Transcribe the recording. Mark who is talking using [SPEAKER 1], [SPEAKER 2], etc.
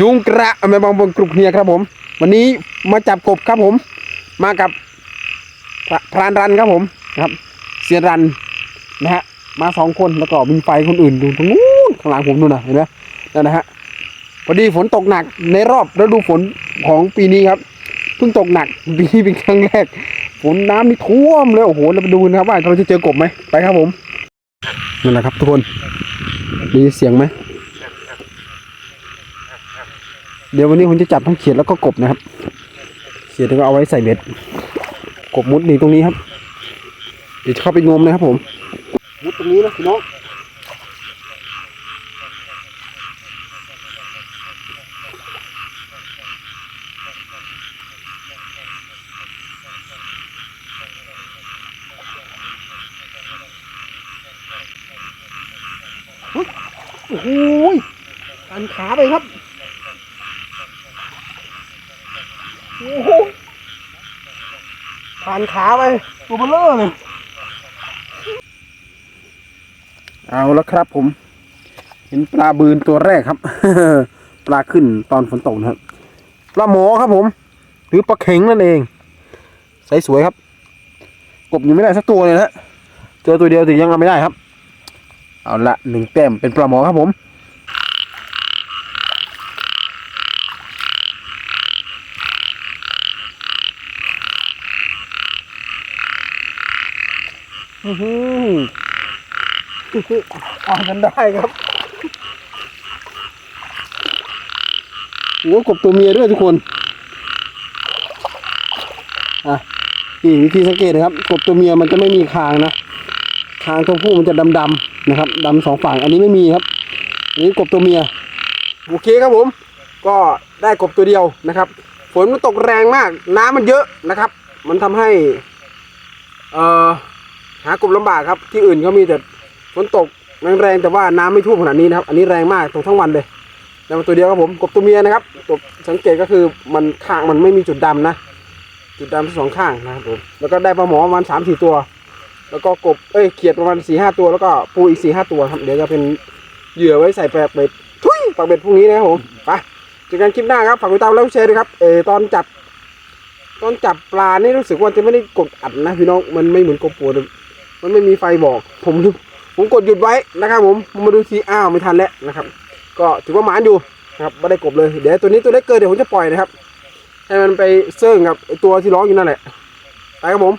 [SPEAKER 1] จุงกระแม่บางบงกรุกเนียครับผม วันนี้มาจับกบครับผม มากับพรพรานรันครับผมครับ เสียรันนะฮะมาสองคนแล้วก็มีไฟคนอื่นดูตรงนู้นข้างหลังผมนู่นนะเห็นไหมนั่นนะฮะพอดีฝนตกหนักในรอบฤดูฝนของปีนี้ครับเพิ่งตกหนักปีนี้เป็นครั้งแรกฝนน้ำนี่ท่วมเลยโอ้โหเราไปดูนะครับว่าเราจะเจอกบไหมไปครับผมนั่นแหละครับทุกคนได้ยินเสียงไหม เดี๋ยววันนี้ผมจะจับทั้งเขียดแล้วก็กบนะครับ เขียดก็เอาไว้ใส่เบ็ด กบมุดหนีตรงนี้ครับ เดี๋ยวจะเข้าไปงมนะครับผม มุดตรงนี้นะพี่น้องโอ้โหอันขาไปครับ โอ้โห ผ่านขาไปตัวเบลเลอร์เลยเอาแล้วครับผม เห็นปลาบืนตัวแรกครับ ปลาขึ้นตอนฝนตกนะครับ ปลาหมอครับผม หรือปลาเข็งนั่นเองใสสวยครับ กบยังไม่ได้สักตัวเลยนะเจอตัวเดียวถึงยังเอาไม่ได้ครับ เอาละหนึ่งแต้มเป็นปลาหมอครับผม อือหือเอากันได้ครับโอ้กบตัวเมียด้วยทุกคน อะนี่วิธีสังเกตนะครับ กบตัวเมียมันจะไม่มีคางนะ คางตัวผู้มันจะดำๆนะครับดำสองฝั่ง อันนี้ไม่มีครับ อันนี้กบตัวเมีย โอเคครับผม ก็ได้กบตัวเดียวนะครับ ฝนมันตกแรงมาก น้ำมันเยอะนะครับ มันทำให้ เอ่อ หากบลำบากครับ ที่อื่นเขามีแต่ฝนตกแรงๆแต่ว่าน้ำไม่ท่วมขนาดนี้นะครับ อันนี้แรงมากตกทั้งวันเลยแต่มันตัวเดียวครับผมกบตัวเมียนะครับกบสังเกตก็คือมันข้างมันไม่มีจุดดำนะ จุดดำทั้งสองข้างนะครับผมแล้วก็ได้ปลาหมอประมาณสามสี่ตัว แล้วก็กบเอ้ยเขียดประมาณสี่ห้าตัวแล้วก็ปูอีกสี่ห้าตัวครับเดี๋ยวจะเป็นเหยื่อไว้ใส่แปลกเบ็ดทุยปากเบ็ดพรุ่งนี้นะครับผมไปเจอกันคลิปหน้าครับฝากติดตามแล้วแชร์ด้วยครับเออตอนจับตอนจับปลานี่รู้สึกว่าจะไม่ได้กดอัดนะพี่น้องมันไม่เหมือนกบปูเลย มันไม่มีไฟบอก ผมผมกดหยุดไว้นะครับผมผมมาดูทีอ้าวไม่ทันแล้วนะครับ ก็ถือว่าหมานอยู่นะครับไม่ได้กบเลยเดี๋ยวตัวนี้ตัวเล็กเกินเดี๋ยวผมจะปล่อยนะครับให้มันไปเซิร์งกับตัวที่ร้องอยู่นั่นแหละไปครับผม